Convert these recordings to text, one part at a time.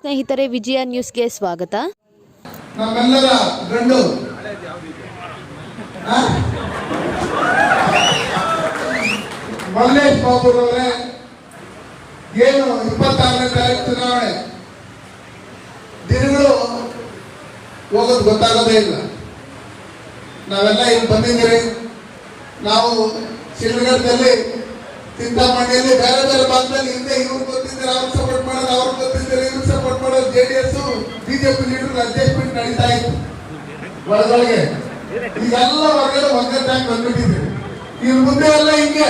ಸ್ನೇಹಿತರೆ, ವಿಜಯ ನ್ಯೂಸ್ಗೆ ಸ್ವಾಗತ. ನಮ್ಮೆಲ್ಲರ ಗಂಡು? ಮಲ್ಲೇಶ್ ಬಾಬುರವರೇ, ಏನು ಇಪ್ಪತ್ತಾರನೇ ತಾರೀಕು ಚುನಾವಣೆ? ದಿನಗಳು ಹೋಗೋದು ಗೊತ್ತಾಗೋದೇ ಇಲ್ಲ. ನಾವೆಲ್ಲ ಇಲ್ಲಿ ಬಂದಿದ್ದೀರಿ. ನಾವು ಶಿಲ್ಗಡದಲ್ಲಿ ಚಿಂತಾಮಣಿಯಲ್ಲಿ ಬೇರೆ ಬೇರೆ ಭಾಗದಲ್ಲಿ ಹಿಂದೆ ಇವ್ರು ಗೊತ್ತಿದ್ದೀರ ಅವ್ರು ಬಿಜೆಪಿ ಲೀಡರ್ ಅಡ್ಜಸ್ಟ್ಮೆಂಟ್ ನಡೀತಾ ಇತ್ತು. ಒಳಗೊಳಗೆ. ಈಗೆಲ್ಲ ಹೊರಗಡೆ ಒಂದೇ ಟ್ಯಾಂಕ್ ಬಂದ್ಬಿಟ್ಟಿದೆ. ಇವ್ರ ಮುಂದೆ ಎಲ್ಲ ಹಿಂಗೆ.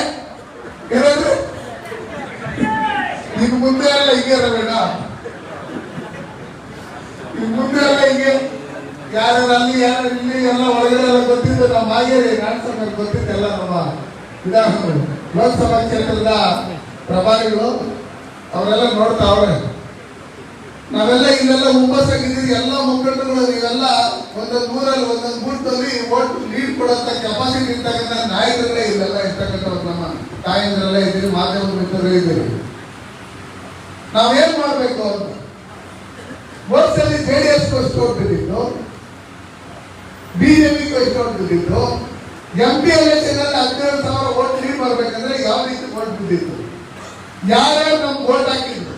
ಇರೋದು ಇನ್ ಮುಂದೆ ಎಲ್ಲ ಹಿಂಗೆ ಇರಬೇಡ ಇನ್ ಮುಂದೆ ಎಲ್ಲ ಹಿಂಗೆ. ಯಾರು ಅಲ್ಲಿ ಯಾರು ಇಲ್ಲಿ, ಎಲ್ಲ ಒಳಗಡೆ ಎಲ್ಲ ಗೊತ್ತಿದ್ದು ನಮ್ಮ ಹಾಗೇರಿ ಕಾಣಿಸ್ತಾರೆ ಗೊತ್ತಿತ್ತು ಎಲ್ಲ ನಮ್ಮ ವಿಧಾನಗಳು ಲೋಕಸಭಾ ಕ್ಷೇತ್ರದ ಪ್ರಭಾರಿಗಳು, ಅವರೆಲ್ಲ ನೋಡ್ತಾ ಅವ್ರೆ. ನಾವೆಲ್ಲ ಇಲ್ಲೆಲ್ಲ ಹುಮ್ಮಸ್ಸಾಗಿದ್ದೀವಿ ಎಲ್ಲ ಮುಖಂಡರುಗಳು, ನೀವೆಲ್ಲ ಒಂದೊಂದು ಊರಲ್ಲಿ ಒಂದೊಂದು ಬೂತ್ನಲ್ಲಿ ಓಟ್ ಲೀಡ್ ಕೊಡುವಂತ ಕೆಪಾಸಿಟಿ ಇರ್ತಕ್ಕಂಥ ನಾಯಕರಲ್ಲೇ ಇಲ್ಲೆಲ್ಲ ಇರ್ತಕ್ಕಂಥವ್ರು ನಮ್ಮ ತಾಯಂದ್ರಲ್ಲೇ ಇದ್ದೀರಿ, ಮಾಧ್ಯಮ ಮಿತ್ರರೇ ಇದ್ದೀರಿ. ನಾವೇನ್ ಮಾಡ್ಬೇಕು ಅಂತ? ವರ್ಷದಲ್ಲಿ ಜೆ ಡಿ ಎಸ್ ಬಿದ್ದಿತ್ತು ಬಿಜೆಪಿ ಬಿದ್ದಿತ್ತು ಎಂ ಪಿ ಎಲೆಕ್ಷನ್ ಅಲ್ಲಿ ಹದಿನೇಳು ಸಾವಿರ ಓಟ್ ಲೀಡ್ ಮಾಡ್ಬೇಕಂದ್ರೆ ಯಾವ ರೀತಿ ಓಟ್ ಯಾರ್ಯಾರು ನಮ್ಗೆ ಓಟ್ ಹಾಕಿದ್ರು?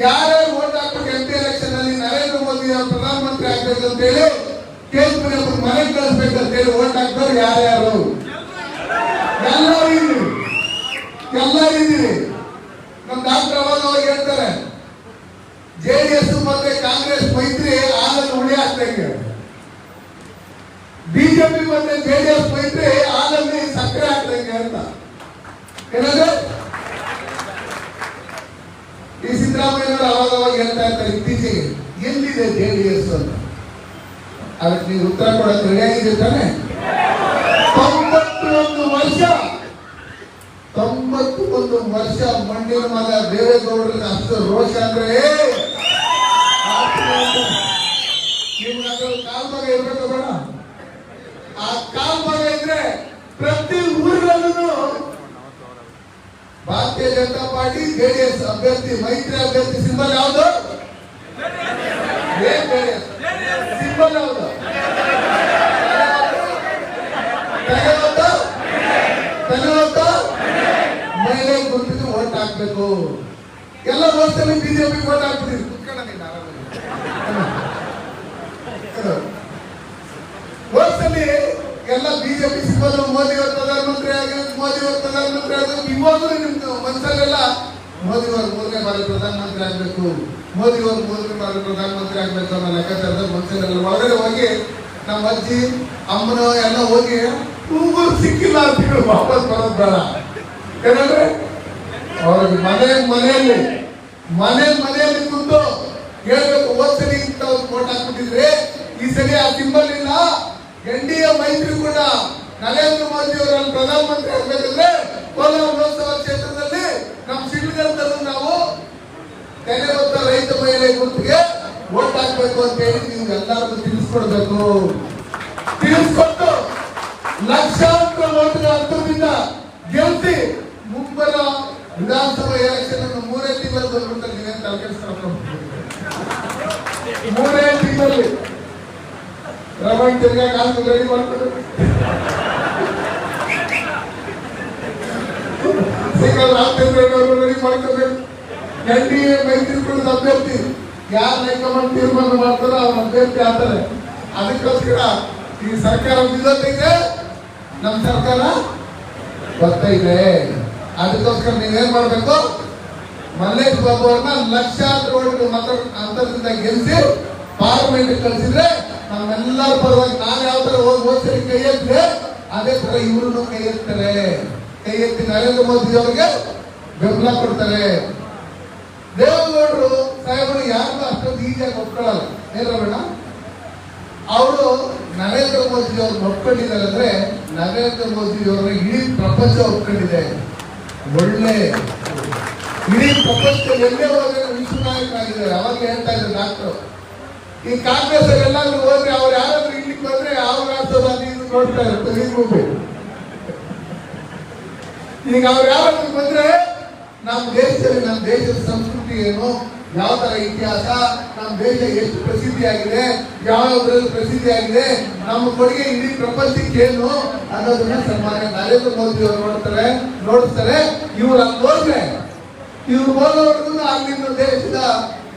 ಯಾರ್ಯಾರು ಓಟ್ ಹಾಕ್ಬೇಕು ಎಂ ಪಿ ಎಲೆಕ್ಷನ್ ಅಲ್ಲಿ ನರೇಂದ್ರ ಮೋದಿ ಅವರು ಪ್ರಧಾನಮಂತ್ರಿ ಆಗ್ಬೇಕು ಅಂತ ಹೇಳಿ ಅವರು ಮನೆಗೆ ಕಳಿಸ್ಬೇಕು ಅಂತ ಹೇಳಿ ಓಟ್ ಹಾಕ್ದವ್ರು ಯಾರ್ಯಾರು? ಎಲ್ಲರೂ ಇದ್ದೀರಿ. ಎಲ್ಲರೂ ಇದ್ದೀರಿ. ನಮ್ ಡಾಕ್ಟರ್ ಅವಾಗ ಅವಾಗ ಹೇಳ್ತಾರೆ ಜೆಡಿಎಸ್ ಮತ್ತೆ ಕಾಂಗ್ರೆಸ್ ಮೈತ್ರಿ ಹಾಲನ್ನು ಉಳಿ ಹಾಕ್ದಂಗೆ ಬಿಜೆಪಿ ಮತ್ತೆ ಜೆಡಿಎಸ್ ಮೈತ್ರಿ ಎಸ್ ಮೈತ್ರಿ ಹಾಕ್ದಂಗೆ ಅಂತ ಏನಂದ್ರೆ ಈ ಸಿದ್ದರಾಮಯ್ಯನವರು ಅವಾಗ ಅವಾಗ ಹೇಳ್ತಾ ಇರ್ತಾರೆ ಇತ್ತೀಚೆಗೆ. ಎಲ್ಲಿದೆ ಜೆಡಿಎಸ್ ಅಂತ? ಅದಕ್ಕೆ ನೀವು ಉತ್ತರ ಕೊಡಕ್ಕೆ ರೆಡಿಯಾಗಿದೆ ತಾನೆ? ತೊಂಬತ್ತು ಒಂದು ವರ್ಷ. ತೊಂಬತ್ತು ಒಂದು ವರ್ಷ ಮಣ್ಣಿನ ಮಗ ದೇವೇಗೌಡರ ಅಷ್ಟು ರೋಷ ಅಂದ್ರೆ ನಿಮ್ಗೆ ಅದ್ರಲ್ಲಿ ಕಾಲ್ ಮಗ ಇರ್ಬೇಕು ಬೇಡ. ಆ ಕಾಲ್ ಮಗ ಇದ್ರೆ ಪ್ರತಿ ಊರಲ್ಲೂ ಭಾರತೀಯ ಜನತಾ ಪಾರ್ಟಿ, ಜೆಡಿಎಸ್ ಅಭ್ಯರ್ಥಿ, ಮೈತ್ರಿ ಅಭ್ಯರ್ಥಿ ಸಿಂಬಲ್ ಯಾವುದು? ಸಿಂಬಲ್ ಯಾವುದು? ಮಹಿಳೆ ಗುರುತಿಗೆ ಓಟ್ ಹಾಕ್ಬೇಕು. ಎಲ್ಲ ವರ್ಷದಲ್ಲಿ ಬಿಜೆಪಿ ಓಟ್ ಹಾಕ್ಬಿಟ್ಟಿರಿ ಕುತ್ಕೊಳ್ಳ ನೀನು, ಆರಾಮಾಗಿ. ವರ್ಷದಲ್ಲಿ ಎಲ್ಲ ಬಿಜೆಪಿ ಸಿಬ್ಬಂದಿ ಮೋದಿ ಅವರು ಪ್ರಧಾನಮಂತ್ರಿ ಆಗಿರೋದು ಮೋದಿ ಅವರು ಪ್ರಧಾನಮಂತ್ರಿ ಆಗಿರೋದು ಇವಾಗಲೂ ನಿಮ್ದು ಮನಸ್ಸಲ್ಲೆಲ್ಲ ಮೋದಿ ಅವರು ಮೂರನೇ ಬಾರಿ ಪ್ರಧಾನಮಂತ್ರಿ ಆಗ್ಬೇಕು. ಮೋದಿ ಅವರು ಮೂರನೇ ಬಾರಿ ಪ್ರಧಾನಮಂತ್ರಿ ಆಗ್ಬೇಕು ಅನ್ನೋ ಲೆಕ್ಕಾಚಾರದ ಮನಸ್ಸಲ್ಲೆಲ್ಲ ಒಳಗಡೆ ಹೋಗಿ ನಮ್ಮ ಅಜ್ಜಿ ಅಮ್ಮನ ಎಲ್ಲ ಹೋಗಿ ಕೂಗು ಸಿಕ್ಕಿಲ್ಲ ಅಂತ ಹೇಳಿ ವಾಪಸ್ ಬರೋದು ಬೇಡ. ಏನಂದ್ರೆ, ಅವ್ರಿಗೆ ಮನೆ, ಮನೆಯಲ್ಲಿ ಮನೆ, ಮನೆಯಲ್ಲಿ ಕುಂತು ಹೇಳ್ಬೇಕು. ಓದ್ಸರಿ ಸರಿ ಇಂತ ಒಂದು ಕೋಟ್ ಹಾಕ್ಬಿಟ್ಟಿದ್ರೆ, ಈ ಸರಿ ಆ ಸಿಂಬಲ್ ಇಲ್ಲ. ಎನ್ ಡಿ ಎ ಮೈತ್ರಿ ಕೂಡ ನರೇಂದ್ರ ಮೋದಿ ಅವರನ್ನು ಪ್ರಧಾನಮಂತ್ರಿ ಆಗ್ಬೇಕಂದ್ರೆ ಕೋಲಾರ ಲೋಕಸಭಾ ಕ್ಷೇತ್ರದಲ್ಲಿ ನಮ್ಮ ಸಿಡ್ಲುಗಳಲ್ಲೂ ನಾವು ತೆನೆ ಹೊತ್ತ ರೈತ ಮಹಿಳೆ ಗುರುತಿಗೆ ಓಟ್ ಹಾಕ್ಬೇಕು ಅಂತ ಹೇಳಿ ನೀವು ಎಲ್ಲರಿಗೂ ತಿಳಿಸ್ಕೊಡ್ಬೇಕು. ತಿಳಿಸ್ಕೊಟ್ಟು ಲಕ್ಷಾಂತರ ಓಟ್ಗಳ ಅಂತರದಿಂದ ಗೆಲ್ಸಿ ಮುಂಬರ ವಿಧಾನಸಭಾ ಎಲೆಕ್ಷನ್ ಅನ್ನು ಮೂರೇ ತಿಂಗಳಲ್ಲಿ ಬಂದ್ಬಿಡ್ತಾರೆ ನೀವೇನು ಮೂರೇ ತಿಂಗಳಲ್ಲಿ. ರಮಣ್ ತಿರ್ಗಾ ಕಾಲು ರೆಡಿ ಮಾಡ್ಕೊಂಡು ಸಿಂಗಲ್ ರಾಮಚಂದ್ರನವರು ರೆಡಿ ಮಾಡ್ಕೋಬೇಕು ಎನ್ ಡಿ ಎ ಮೈತ್ರಿಕೂಟದ ಅಭ್ಯರ್ಥಿ ಯಾರು ಹೈಕಮಾಂಡ್ ತೀರ್ಮಾನ ಮಾಡ್ತಾರೋ ಅವ್ರ ಅಭ್ಯರ್ಥಿ ಆಗ್ತಾರೆ ಅದಕ್ಕೋಸ್ಕರ ಈ ಸರ್ಕಾರ ಬಿದ್ದೋತೈತೆ ನಮ್ಮ ಸರ್ಕಾರ ಗೊತ್ತೈತೆ ಅದಕ್ಕೋಸ್ಕರ ನೀವೇನ್ ಮಾಡ್ಬೇಕು ಮಲ್ಲೇಶ್ ಬಾಬು ಅವ್ರನ್ನ ಲಕ್ಷಾಂತರ ಓಟ್ಗಳು ಮತ ಅಂತರದಿಂದ ಗೆಲ್ಲಿಸಿ ಪಾರ್ಲಿಮೆಂಟ್ ಕಳಿಸಿದ್ರೆ ನಮ್ಮೆಲ್ಲರ ಪರವಾಗಿ ನಾನು ಯಾವ ಥರ ಹೋಗಿ ಹೋದ್ಸರಿ ಕೈ ಎತ್ತಿದೆ ಅದೇ ತರ ಇವ್ರನ್ನು ಕೈ ಎತ್ತಾರೆ. ಕೈ ಎತ್ತಿ ನರೇಂದ್ರ ಮೋದಿ ಅವರಿಗೆ ಬೆಂಬಲ ಕೊಡ್ತಾರೆ. ದೇವೇಗೌಡರು ಸಾಹೇಬರು ಯಾರಿಗೂ ಅಷ್ಟೊಂದು ಈಸಿಯಾಗಿ ಒಪ್ಕೊಳ್ಳಲ್ಲ. ಏನ್ರಬೇಡ ಅವರು ನರೇಂದ್ರ ಮೋದಿ ಅವರು ಒಪ್ಕೊಂಡಿದ್ದಾರೆ ಅಂದ್ರೆ ನರೇಂದ್ರ ಮೋದಿ ಅವರ ಇಡೀ ಪ್ರಪಂಚ ಒಪ್ಕೊಂಡಿದೆ. ಒಳ್ಳೆ. ಇಡೀ ಪ್ರಪಂಚ ಎಲ್ಲೇ ಹೋದ್ರೆ ವಿಶ್ವ ನಾಯಕರಾಗಿದ್ದಾರೆ. ಅವಾಗ ಹೇಳ್ತಾ ಇದ್ರು ಡಾಕ್ಟರ್. ಈ ಕಾಂಗ್ರೆಸ್ ಎಲ್ಲಾದ್ರೂ ಹೋದ್ರೆ ಅವ್ರು ಯಾರಾದ್ರೂ ಇಲ್ಲಿಗೆ ಬಂದ್ರೆ ಯಾವ ರಾಷ್ಟ್ರದ ನೀನು ನೋಡ್ತಾ ಇರ್ತಾರೆ ಈಗ ಅವ್ರು ಯಾರಾದ್ರೂ ಬಂದ್ರೆ ನಮ್ಮ ದೇಶದಲ್ಲಿ, ನಮ್ಮ ದೇಶದ ಸಂಸ್ಕೃತಿ ಏನು, ಯಾವ ತರ ಇತಿಹಾಸ, ನಮ್ಮ ದೇಶ ಎಷ್ಟು ಪ್ರಸಿದ್ಧಿಯಾಗಿದೆ ಯಾವ್ಯಾವ್ದ್ರಲ್ಲಿ ಪ್ರಸಿದ್ಧಿಯಾಗಿದೆ, ನಮ್ಮ ಕೊಡುಗೆ ಇಡೀ ಪ್ರಪಂಚಕ್ಕೆ ಏನು ಅನ್ನೋದನ್ನ ಸನ್ಮಾನ್ಯ ನರೇಂದ್ರ ಮೋದಿ ಅವರು ನೋಡ್ತಾರೆ ನೋಡ್ತಾರೆ ಇವ್ರು ಅಲ್ಲಿ ಹೋದ್ರೆ, ಇವ್ರು ಹೋಗೋವರೆಗೂ ಅಲ್ಲಿನ ದೇಶದ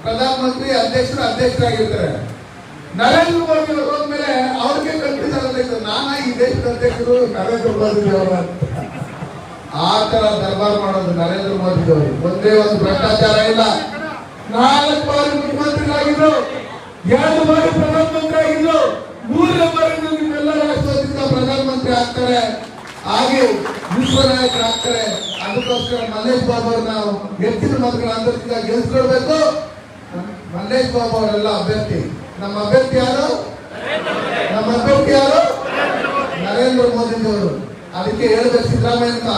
ಪ್ರಧಾನಮಂತ್ರಿ ಅಧ್ಯಕ್ಷರು ಅಧ್ಯಕ್ಷರಾಗಿರ್ತಾರೆ. ನರೇಂದ್ರ ಮೋದಿ ಹೋದ್ಮೇಲೆ ಅವ್ರಿಗೆ ಕನ್ಫ್ಯೂಸ್ ಆಗುತ್ತೆ ನಾನಾ ಈ ದೇಶದ ಅಧ್ಯಕ್ಷರು ನರೇಂದ್ರ ಮೋದಿ ಅವರು ಆ ತರ ದರ್ಬಾರ್ ಮಾಡೋದು ನರೇಂದ್ರ ಮೋದಿ ಅವರು. ಒಂದೇ ಒಂದು ಭ್ರಷ್ಟಾಚಾರ ಇಲ್ಲ. ನಾಲ್ಕು ಬಾರಿ ಮುಖ್ಯಮಂತ್ರಿಗಳಾಗಿದ್ರು, ಎರಡು ಬಾರಿ ಪ್ರಧಾನಮಂತ್ರಿ ಆಗಿದ್ರು, ಮೂರನೇ ಬಾರಿ ನಿಮ್ಮೆಲ್ಲ ರಾಷ್ಟ್ರದಿಂದ ಪ್ರಧಾನಮಂತ್ರಿ ಆಗ್ತಾರೆ. ಹಾಗೆ ವಿಶ್ವ ನಾಯಕರು ಆಗ್ತಾರೆ. ಅದಕ್ಕೋಸ್ಕರ ಮಲ್ಲೇಶ್ ಬಾಬು ಅವ್ರನ್ನ ಹೆಚ್ಚಿನ ಮತಗಳ ಅಂತರದಿಂದ ಗೆಲ್ಸ್ಕೊಳ್ಬೇಕು. ಮಲ್ಲೇಶ್ ಬಾಬು ಅವರೆಲ್ಲ ಅಭ್ಯರ್ಥಿ. ನಮ್ಮ ಅಭ್ಯರ್ಥಿ ಯಾರು? ನಮ್ಮ ಅಭ್ಯರ್ಥಿ ಯಾರು? ನರೇಂದ್ರ ಮೋದಿ ಅವರು ಅದಕ್ಕೆ ಹೇಳಿದ್ರೆ ಸಿದ್ದರಾಮಯ್ಯ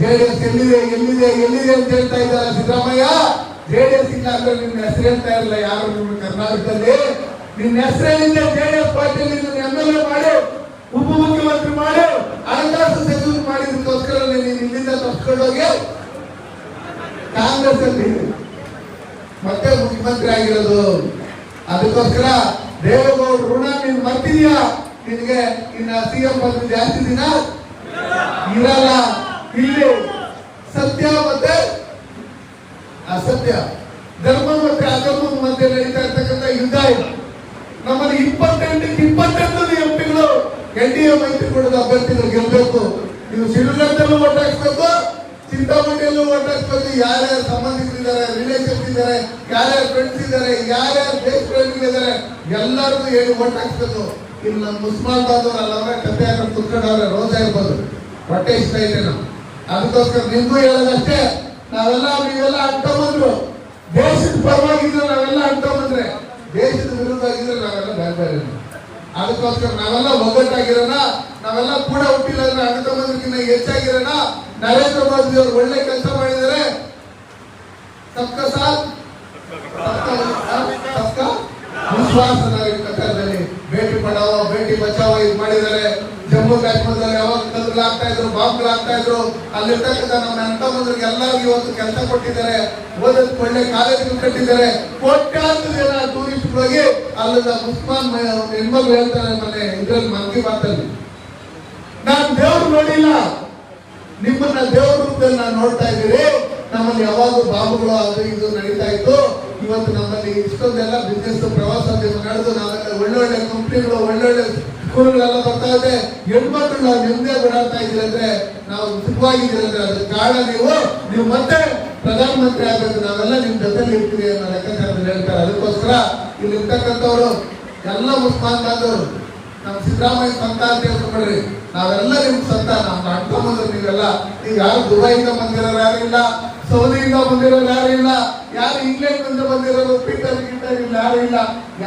ಜೆಡಿಎಸ್ ಎಲ್ಲಿದೆ ಎಲ್ಲಿದೆ ಎಲ್ಲಿದೆ ಅಂತ ಹೇಳ್ತಾ ಇದ್ದಾರೆ ಸಿದ್ದರಾಮಯ್ಯ. ಜೆಡಿಎಸ್ ಇಲ್ಲ ಅಂದ್ರೆ ನಿನ್ನ ಹೆಸರು ಹೇಳ್ತಾ ಇರಲಿಲ್ಲ ಯಾರು ನಿಮ್ಮ ಕರ್ನಾಟಕದಲ್ಲಿ? ನಿನ್ನ ಹೆಸರೇನಿದೆ ಜೆಡಿಎಸ್ ಪಾರ್ಟಿಯಲ್ಲಿ ನಿನ್ನ ಎಂ ಎಲ್ ಎ ಮಾಡಿ ಉಪ ಮುಖ್ಯಮಂತ್ರಿ ಮಾಡಿ, ಹಣಕಾಸು ಸಚಿವರು ಮಾಡಿದಕ್ಕೋಸ್ಕರ ನೀನು ಇಲ್ಲಿಂದ ತಪ್ಪಿಸ್ಕೊಂಡೋಗಿ ಕಾಂಗ್ರೆಸ್ ಅಲ್ಲಿ ಮತ್ತೆ ಮುಖ್ಯಮಂತ್ರಿ ಆಗಿರೋದು. ಅದಕ್ಕೋಸ್ಕರ ದೇವೇಗೌಡ ಋಣ ನೀನ್ ಮರ್ತಿದ್ಯಾ. ನಿನ್ಗೆ ಇನ್ನ ಸಿಎಂ ಬಂದು ಜಾಸ್ತಿ ದಿನ ಇರಲ್ಲ. ಇಲ್ಲಿ ಸತ್ಯ ಮತ್ತೆ ಅಸತ್ಯ. ಧರ್ಮ ಮತ್ತೆ ಅಧರ್ಮದ ಮಧ್ಯೆ ನಡೀತಾ ಇರ್ತಕ್ಕಂಥ ಯುದ್ಧ ಇದು. ನಮ್ಮಲ್ಲಿ ಇಪ್ಪತ್ತೆಂಟಕ್ಕೆ ಇಪ್ಪತ್ತೆಂಟು ಎಂಪಿಗಳು ಎನ್ ಡಿ ಎ ಮೈತ್ರಿಕೂಟದ ಅಭ್ಯರ್ಥಿಗಳು ಗೆಲ್ಲಬೇಕು ನೀವು ಸಿಡಿಲಂತಲೂ ಹಾಕ್ಬೇಕು ಚಿಂತಾಮಣಿಯಲ್ಲೂ ಓಟ್ ಯಾರ್ಯಾರ ಸಂಬಂಧಿಕರಿದ್ದಾರೆ ರಿಲೇಷನ್ಸ್ ಇದ್ದಾರೆ, ಯಾರ್ಯಾರು ಫ್ರೆಂಡ್ಸ್ ಇದ್ದಾರೆ, ಯಾರ್ಯಾರು ಬೇಸ್ ಫ್ರೆಂಡ್ ಇದ್ದಾರೆ, ಎಲ್ಲರಿಗೂ ಹೇಳಿ ಓಟ್ ಇಲ್ಲಿ ನಮ್ಮ ಮುಸ್ಮಾನ್ ಬಾದವ್ರು ಕಥೆ ಕತೆ ಹಾಕೊಂಡು ಕುತ್ಕೊಂಡವ್ರೆ ರೋಜಾ ಇರ್ಬೋದು. ಹೊಟ್ಟೆ ಇಷ್ಟ ಇದೆ ನಾವು ಅದಕ್ಕೋಸ್ಕರ ನಿಮ್ಗೂ ಹೇಳೋದಷ್ಟೇ, ನಾವೆಲ್ಲ ನೀವೆಲ್ಲ ಬಂದ್ರು ದೇಶದ ಪರವಾಗಿದ್ರೆ ನಾವೆಲ್ಲ ಅಂಟಮಂದ್ರೆ ದೇಶದ ವಿರುದ್ಧ ಆಗಿದ್ರೆ ನಾವೆಲ್ಲ ಬೇರೆ ಬೇರೆ. ಅದಕ್ಕೋಸ್ಕರ ನಾವೆಲ್ಲ ಒಗ್ಗಟ್ಟಾಗಿರೋಣ. ನಾವೆಲ್ಲ ಕೂಡ ಹುಟ್ಟಿಲ್ಲ ಅಂದ್ರೆ ಅಣ್ಣ ತಮ್ಮಂದ್ರಿಗಿಂತ ಹೆಚ್ಚಾಗಿರೋಣ. ನರೇಂದ್ರ ಮೋದಿ ಅವರು ಒಳ್ಳೆ ಕೆಲಸ ಮಾಡಿದರೆ. ಸಬ್ಕ ಭೇಟಿ ಪಡಾವ ಭೇಟಿ ಬಚಾವ ಇದು ಮಾಡಿದರೆ. ಜಮ್ಮು ಕಾಶ್ಮೀರದಲ್ಲಿ ಯಾವಾಗ ಕಲ್ಗಳಾಗ್ತಾ ಇದ್ರು ಬಾಂಬ್ಗಳಾಗ್ತಾ ಇದ್ರು, ಅಲ್ಲಿರ್ತಕ್ಕಂಥ ನಮ್ಮ ಅಣ್ಣ ಎಲ್ಲರಿಗೂ ಇವತ್ತು ಕೆಲಸ ಕೊಟ್ಟಿದ್ದಾರೆ. ಓದೋದಕ್ಕೆ ಒಳ್ಳೆ ಕಾಲೇಜು ಕಟ್ಟಿದ್ದಾರೆ. ಕೋಟ್ಯಾಂತರ ಜನ ಟೂರಿಸ್ಟ್ ಹೋಗಿ ಅಲ್ಲಿಂದ ಉಸ್ಮಾನ್ ಹೆಣ್ಮಗಳು ಹೇಳ್ತಾರೆ ಮನೆ ಇದ್ರಲ್ಲಿ ಮನ್ ಕಿ ಬಾತಲ್ಲಿ ನಾನು ದೇವ್ರು ನೋಡಿಲ್ಲ. ನಿಮ್ಮನ್ನ ದೇವ್ರ ರೂಪದಲ್ಲಿ ನಾನು ನೋಡ್ತಾ ಇದ್ದೀರಿ ನಮ್ಮಲ್ಲಿ ಯಾವಾಗ ಬಾಬುಗಳು ಅದು ಇದು ನಡೀತಾ ಇತ್ತು. ಇವತ್ತು ನಮ್ಮಲ್ಲಿ ಇಷ್ಟೊಂದೆಲ್ಲ ಬಿಸ್ನೆಸ್ ಪ್ರವಾಸೋದ್ಯಮ ನಡೆದು ನಾವೆಲ್ಲ ಒಳ್ಳೊಳ್ಳೆ ಕಂಪ್ನಿಗಳು ಒಳ್ಳೊಳ್ಳೆ ಸ್ಕೂಲ್ಗಳೆಲ್ಲ ಬರ್ತಾ ಇದೆ. ಹೆಣ್ಮಕ್ಳು ನಾವು ನಿಮ್ಮದೇ ಓಡಾಡ್ತಾ ಇದ್ದೀರಿ ಅಂದ್ರೆ ನಾವು ಸುಖವಾಗಿದ್ದೀರಂದ್ರೆ ಅದಕ್ಕೆ ಕಾರಣ ನೀವು ನೀವು ಮತ್ತೆ ಪ್ರಧಾನಮಂತ್ರಿ ಆಗಬೇಕು. ನಾವೆಲ್ಲ ನಿಮ್ಮ ಜೊತೆಲಿ ಇರ್ತೀವಿ ಅನ್ನೋ ಲೆಕ್ಕಾಚಾರದಲ್ಲಿ ಹೇಳ್ತಾರೆ. ಅದಕ್ಕೋಸ್ಕರ ಇಲ್ಲಿ ಇರ್ತಕ್ಕಂಥವ್ರು ಎಲ್ಲ ಮುಸ್ಮಾನ್ ಬಾಂಧವರು. ನಮ್ಮ ಸಿದ್ದರಾಮಯ್ಯ ಸಂತ ಅಂತ ಹೇಳ್ಕೊಂಡ್ರಿ ನಾವೆಲ್ಲ ನಿಮ್ ಸಂತ ನಾವು ಅಣ್ಕೊಂಬಂದ್ರು ನೀವೆಲ್ಲ ಈಗ ಯಾರು ದುಬೈಯಿಂದ ಬಂದಿರೋರು ಯಾರು ಇಲ್ಲ, ಸೌದಿಯಿಂದ ಬಂದಿರೋರು ಯಾರು ಇಲ್ಲ, ಯಾರು ಇಂಗ್ಲೆಂಡ್ ಬಂದಿರೋರು ಪೀಟರ್ ಗೀಟರ್ ಇಲ್ಲ ಯಾರು ಇಲ್ಲ.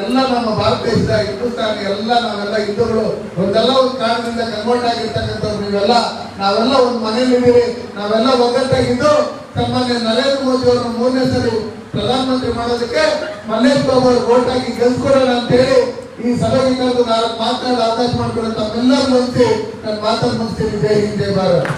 ಎಲ್ಲ ನಮ್ಮ ಭಾರತ ದೇಶದ ಹಿಂದೂಸ್ತಾನ, ಎಲ್ಲ ನಾವೆಲ್ಲ ಹಿಂದೂಗಳು. ಒಂದೆಲ್ಲ ಒಂದು ಕಾರಣದಿಂದ ಕನ್ವರ್ಟ್ ಆಗಿರ್ತಕ್ಕಂಥವ್ರು ನೀವೆಲ್ಲ. ನಾವೆಲ್ಲ ಒಂದು ಮನೇಲಿದ್ದೀರಿ ನಾವೆಲ್ಲ ಒಗ್ಗಟ್ಟಾಗಿದ್ದು ಸನ್ಮಾನ್ಯ ನರೇಂದ್ರ ಮೋದಿ ಅವರು ಮೂರನೇ ಸರಿ ಪ್ರಧಾನಮಂತ್ರಿ ಮಾಡೋದಕ್ಕೆ ಮಲ್ಲೇಶ್ ಬಾಬು ಅವರು ಓಟ್ ಹಾಕಿ ಗೆಲ್ಸ್ಕೊಡೋಣ ಅಂತ ಹೇಳಿ ಈ ಸಭೆಗೆ ಕರೆದು ನಾಲ್ಕು ಮಾತನಾಡಿ ಅವಕಾಶ ಮಾಡಿಕೊಂಡು ತಮ್ಮೆಲ್ಲರೂ ಮುಂಚೆ ನಾನು ಮಾತನ್ನು ಮುಗಿಸ್ತೀನಿ. ಜೈ ಹಿಂದ್ ಭಾರತ್.